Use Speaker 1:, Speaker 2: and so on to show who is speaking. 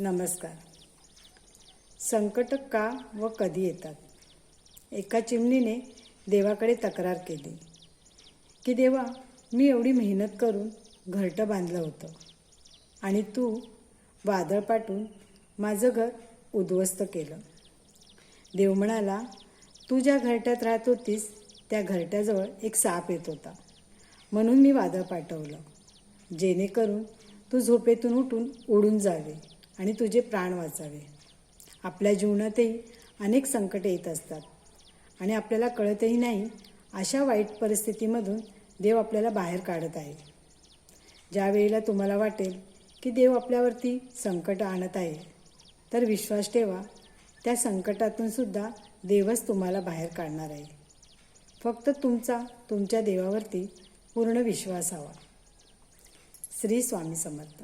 Speaker 1: नमस्कार. संकट का व कधी येतात? एका चिमणीने देवाकडे तक्रार केली. की देवा मी एवढी मेहनत करून घरटं बांधलं होतं आणि तू वादळ पाठून माझं घर उद्ध्वस्त केलं. देव म्हणाला तू ज्या घरट्यात राहत होतीस त्या घरट्याजवळ एक साप येत होता. म्हणून मी वादळ पाठवलं. जेणेकरून तू झोपेतून उठून उडून जावे. आणि तुझे प्राण वाचावे. आपल्या जीवनातही अनेक संकटे येत असतात. आणि आपल्याला कळतही नाही अशा वाईट परिस्थितीमधून देव आपल्याला बाहेर काढत आहे. ज्या वेळेला तुम्हाला वाटेल की देव आपल्यावरती संकट आणत आहे तर विश्वास ठेवा त्या संकटातून सुद्धा देवच तुम्हाला बाहेर काढणार आहे. फक्त तुमचा तुमच्या देवावरती पूर्ण विश्वास हवा. श्री स्वामी समर्थ.